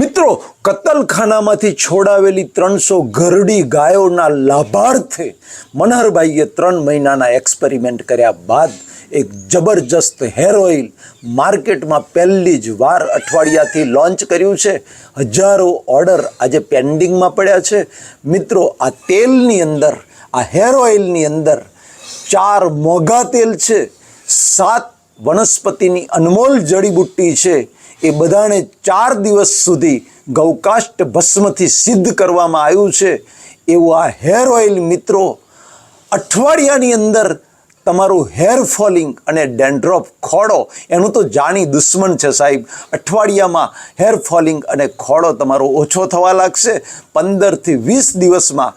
મિત્રો, કતલખાનામાંથી છોડાવેલી ત્રણસો ઘરડી ગાયોના લાભાર્થે મનહરભાઈએ ત્રણ મહિનાના એક્સપેરિમેન્ટ કર્યા બાદ એક જબરજસ્ત હેર ઓઇલ માર્કેટમાં પહેલી જ વાર અઠવાડિયાથી લોન્ચ કર્યું છે. હજારો ઓર્ડર આજે પેન્ડિંગમાં પડ્યા છે. મિત્રો, આ તેલની અંદર, આ હેર ઓઇલની અંદર ચાર મોંઘા તેલ છે, સાત વનસ્પતિની અનમોલ જડીબુટ્ટી છે એ બધાને ચાર દિવસ સુધી ગૌકાષ્ટ ભસ્મથી સિદ્ધ કરવામાં આવ્યું છે. એવું આ હેર ઓઇલ મિત્રો, અઠવાડિયાની અંદર તમારું હેર ફોલિંગ અને ડેન્ડ્રોફ ખોડો, એનું તો જાણી દુશ્મન છે સાહેબ. અઠવાડિયામાં હેર ફોલિંગ અને ખોડો તમારો ઓછો થવા લાગશે. પંદરથી વીસ દિવસમાં,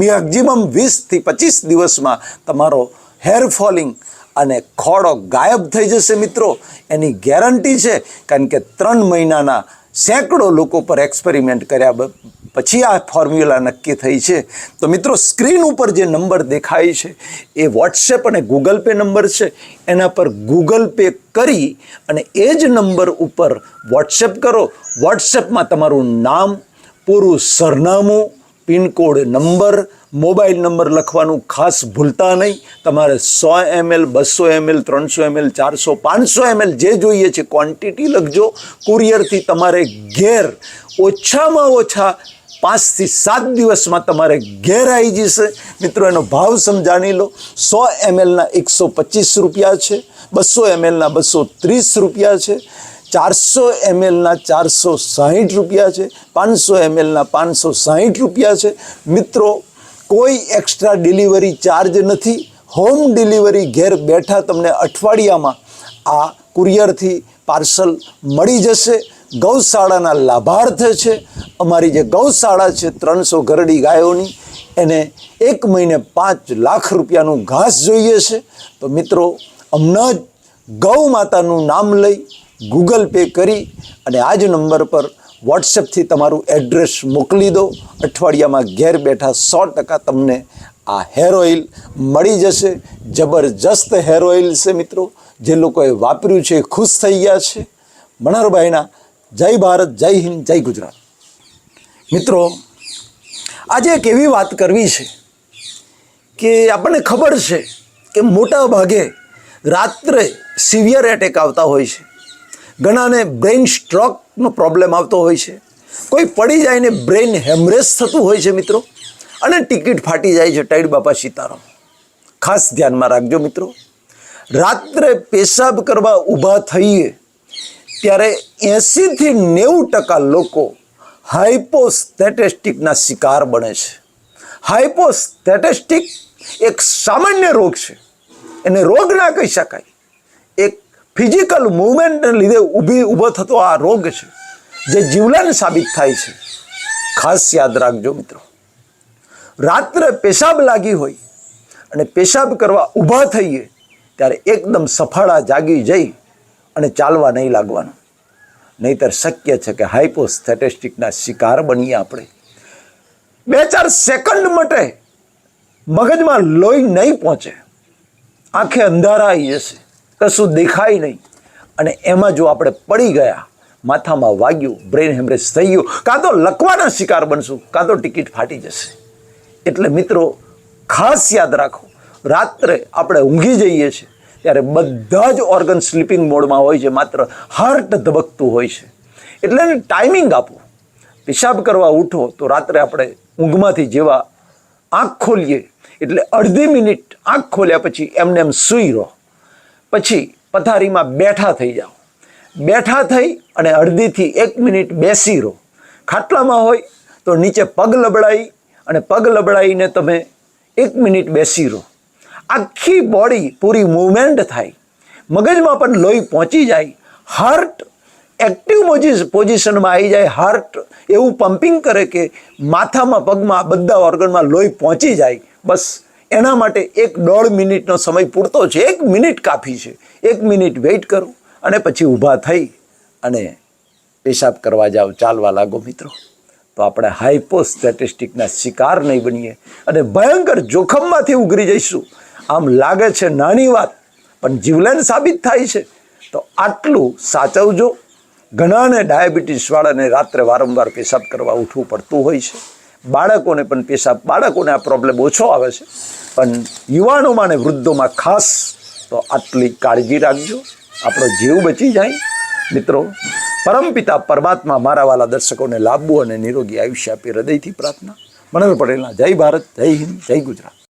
મેક્ઝિમમ વીસથી પચીસ દિવસમાં તમારો હેર ફોલિંગ અને ખોડો ગાયબ થઈ જશે મિત્રો. એની ગેરંટી છે, કારણ કે ત્રણ મહિનાના સેંકડો લોકો પર એક્સપેરિમેન્ટ કર્યા પછી આ ફોર્મ્યુલા નક્કી થઈ છે. તો મિત્રો, સ્ક્રીન ઉપર જે નંબર દેખાય છે, એ વોટ્સએપ અને ગૂગલ પે નંબર છે. એના પર ગૂગલ પે કરી અને એ જ નંબર ઉપર વોટ્સએપ કરો. વોટ્સએપમાં તમારું નામ, પૂરું સરનામું, પિનકોડ નંબર મોબાઈલ નંબર લખવાનું ખાસ ભૂલતા નહીં. તમારે સો એમએલ, બસો એમએલ, ત્રણસો એમએલ, ચારસો, પાંચસો એમએલ જે જોઈએ છે ક્વોન્ટિટી લખજો. કુરિયરથી તમારે ઘેર ઓછામાં ઓછા પાંચથી સાત દિવસમાં તમારે ઘેર આવી જશે. મિત્રો, એનો ભાવ સમજાણી લો. સો એમએલના એકસો પચીસ રૂપિયા છે, બસો એમએલના બસો ત્રીસ રૂપિયા છે, ચારસો એમએલના ચારસો સાહીઠ રૂપિયા છે, પાંચસો એમએલના પાંચસો સાહીઠ રૂપિયા છે. મિત્રો કોઈ એક્સ્ટ્રા ડિલિવરી ચાર્જ નથી. હોમ ડિલિવરી ઘેર બેઠા તમને અઠવાડિયામાં આ કુરિયરથી પાર્સલ મળી જશે. ગૌશાળાના લાભાર્થ છે. અમારી જે ગૌશાળા છે ત્રણસો ગરડી ગાયોની, એને એક મહિને પાંચ લાખ રૂપિયાનું ઘાસ જોઈએ છે. તો મિત્રો હમણાં જ ગૌ માતાનું નામ લઈ ગૂગલ પે કરી અને આ જ નંબર પર વોટ્સએપથી તમારું એડ્રેસ મોકલી દો. અઠવાડિયામાં ઘેર બેઠા સો ટકા તમને આ હેર ઓઇલ મળી જશે. જબરજસ્ત હેર ઓઇલ છે મિત્રો. જે લોકોએ વાપર્યું છે ખુશ થઈ ગયા છે. મણરભાઈના, જય ભારત, જય હિન્દ, જય ગુજરાત. મિત્રો, આજે એક એવી વાત કરવી છે કે આપણને ખબર છે કે મોટા ભાગે રાત્રે સિવિયર એટેક આવતા હોય છે. ઘણાને બ્રેઇન સ્ટ્રોકનો પ્રોબ્લેમ આવતો હોય છે. કોઈ પડી જાય ને બ્રેઇન હેમરેજ થતું હોય છે મિત્રો. અને ટિકિટ ફાટી જાય છે ટાઈડ બાપા સીતારામ. ખાસ ધ્યાનમાં રાખજો મિત્રો. રાત્રે પેશાબ કરવા ઊભા થઈએ, ત્યારે એંસીથી નેવું ટકા લોકો હાઇપોસ્થેટેસ્ટિકના શિકાર બને છે. હાઇપોસ્થેટેસ્ટિક એક સામાન્ય રોગ છે. એને રોગ ના કહી શકાય. ફિઝિકલ મૂવમેન્ટને લીધે ઊભી, ઊભો થતો આ રોગ છે, જે જીવલેણ સાબિત થાય છે. ખાસ યાદ રાખજો મિત્રો. રાત્રે પેશાબ લાગી હોય અને પેશાબ કરવા ઊભા થઈએ, ત્યારે એકદમ સફાળા જાગી જઈ અને ચાલવા નહીં લાગવાનું. નહીતર શક્ય છે કે હાઇપોસ્થેટેસ્ટિકના શિકાર બનીએ આપણે. બે ચાર સેકન્ડ માટે મગજમાં લોહી નહીં પહોંચે. આંખે અંધારા આવી જશે. કશું દેખાય નહીં. અને એમાં જો આપણે પડી ગયા, માથામાં વાગ્યું બ્રેન હેમરેજ થઈ ગયું, કાં તો લકવાના શિકાર બનશું, કાં તો ટિકિટ ફાટી જશે. એટલે મિત્રો, ખાસ યાદ રાખો, રાત્રે આપણે ઊંઘી જઈએ છીએ, ત્યારે બધા જ ઓર્ગન સ્લીપિંગ મોડમાં હોય છે, માત્ર હાર્ટ ધબકતું હોય છે. એટલે ટાઈમિંગ આપો. પેશાબ કરવા ઉઠો, તો રાત્રે આપણે ઊંઘમાંથી જેવા આંખ ખોલીએ, એટલે અડધી મિનિટ આંખ ખોલ્યા પછી એમને એમ સૂઈ રહો. પછી પથારીમાં બેઠા થઈ જાઓ. બેઠા થઈ અને અડધીથી એક મિનિટ બેસી રહો. ખાટલામાં હોય તો નીચે પગ લબડાઈ અને પગ લબડાઈને તમે એક મિનિટ બેસી રહો. આખી બોડી પૂરી મૂવમેન્ટ થાય. મગજમાં પણ લોહી પહોંચી જાય. હાર્ટ એક્ટિવ પોઝિશનમાં આવી જાય. હાર્ટ એવું પમ્પિંગ કરે કે માથામાં, પગમાં બધા ઓર્ગનમાં લોહી પહોંચી જાય. બસ એના માટે એક દોઢ મિનિટનો સમય પૂરતો છે. એક મિનિટ કાફી છે. એક મિનિટ વેઇટ કરો અને પછી ઊભા થઈ અને પેશાબ કરવા જાઓ. ચાલવા લાગો મિત્રો. તો આપણે હાઇપોસ્ટેટિસ્ટિકના શિકાર નહીં બનીએ અને ભયંકર જોખમમાંથી ઉઘરી જઈશું. આમ લાગે છે નાની વાત, પણ જીવલેણ સાબિત થાય છે. તો આટલું સાચવજો. ઘણાને ડાયાબિટીસવાળાને રાત્રે વારંવાર પેશાબ કરવા ઉઠવું પડતું હોય છે. બાળકોને પણ પેશાબ, બાળકોને આ પ્રોબ્લેમ ઓછો આવે છે. પણ યુવાનોમાં અને વૃદ્ધોમાં ખાસ તો આટલી કાળજી રાખજો. આપણો જીવ બચી જાય. મિત્રો, પરમપિતા પરમાત્મા મારા વાલા દર્શકોને લાંબુ અને નિરોગી આયુષ્ય આપી હૃદયથી પ્રાર્થના. મનોહર પટેલના જય ભારત, જય હિન્દ, જય ગુજરાત.